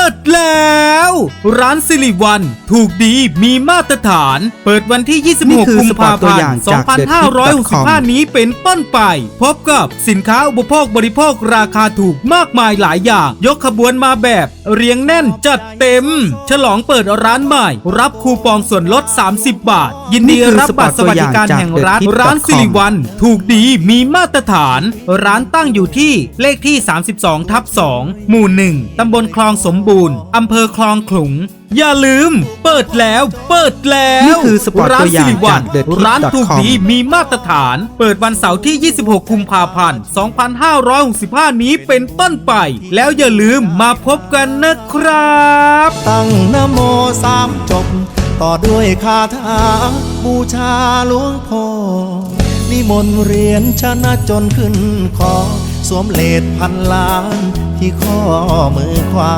ปิดแล้ว ร้านสิริวัน ถูกดีมีมาตรฐาน เปิดวันที่นี่คือ26 กุมภาสปอร์ตตัวพันอย่างธ์จาก2565 นี้เป็นต้นไป พบกับสินค้าอุปโภคบริโภคราคาถูกมากมายหลายอย่าง ยกขบวนมาแบบ เรียงแน่นจัดเต็ม ฉลองเปิดร้านใหม่ รับคูปองส่วนลด 30 บาท ยินดีนี่คือรับบัตรสวัสดิการแห่งรัฐสปอร์ตตัวอย่างจาก The Tip ร้านสิริ com วัน ถูกดีมีมาตรฐาน ร้านตั้งอยู่ที่เลขที่ 32 ทับ 2 หมู่ 1 ตำบลคลองสมบูรณ์อำเภอคลองขลุง อย่าลืม เปิดแล้ว เปิดแล้วนี่คือสปอร์ตร้านตัวอย่างสิริวัจากน The Tip ร้านถูก com ดีมีมาตรฐาน เปิดวันเสาร์ที่ 26 กุมภาพันธ์ 2565 นี้เป็นต้นไป แล้วอย่าลืมมาพบกันนะครับ ตั้งนะโมสามจบ ต่อด้วยคาถา บูชาหลวงพ่อนิมนต์เรียนชนะจนขึ้นคอ สวมเลดพันล้าน ที่ข้อมือขวา